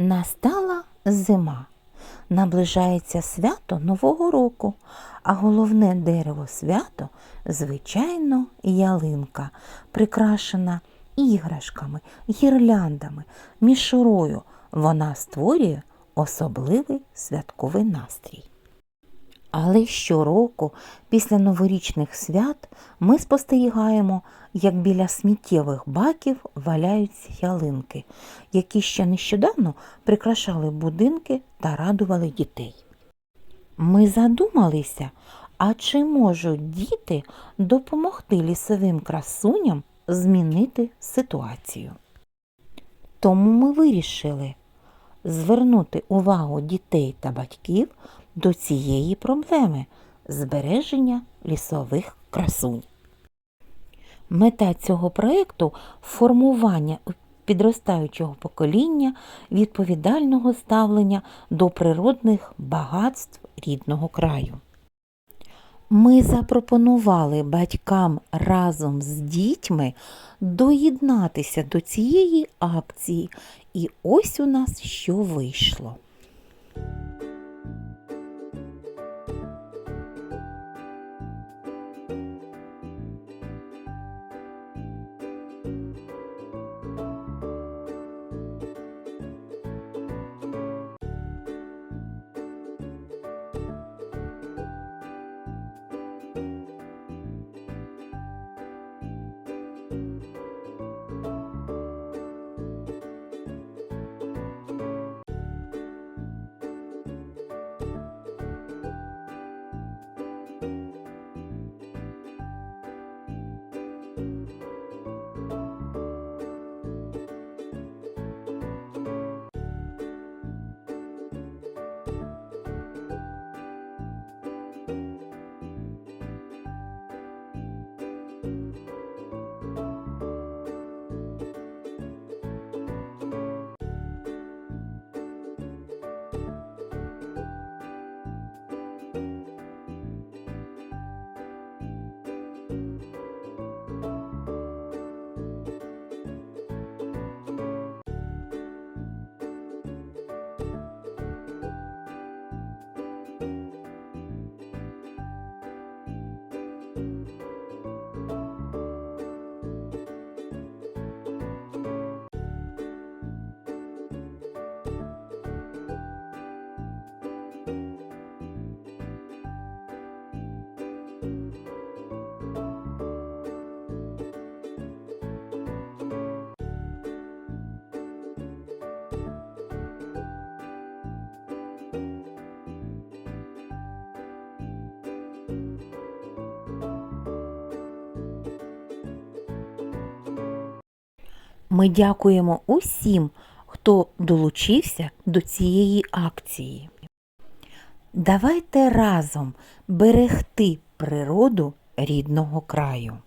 Настала зима. Наближається свято Нового року, а головне дерево свято, звичайно, ялинка, прикрашена іграшками, гірляндами, мішурою. Вона створює особливий святковий настрій. Але щороку, після новорічних свят, ми спостерігаємо, як біля сміттєвих баків валяються ялинки, які ще нещодавно прикрашали будинки та радували дітей. Ми задумалися, а чи можуть діти допомогти лісовим красуням змінити ситуацію? Тому ми вирішили звернути увагу дітей та батьків до цієї проблеми збереження лісових красунь. Мета цього проєкту формування підростаючого покоління відповідального ставлення до природних багатств рідного краю. Ми запропонували батькам разом з дітьми доєднатися до цієї акції, і ось у нас що вийшло. Ми дякуємо усім, хто долучився до цієї акції. Давайте разом берегти природу рідного краю.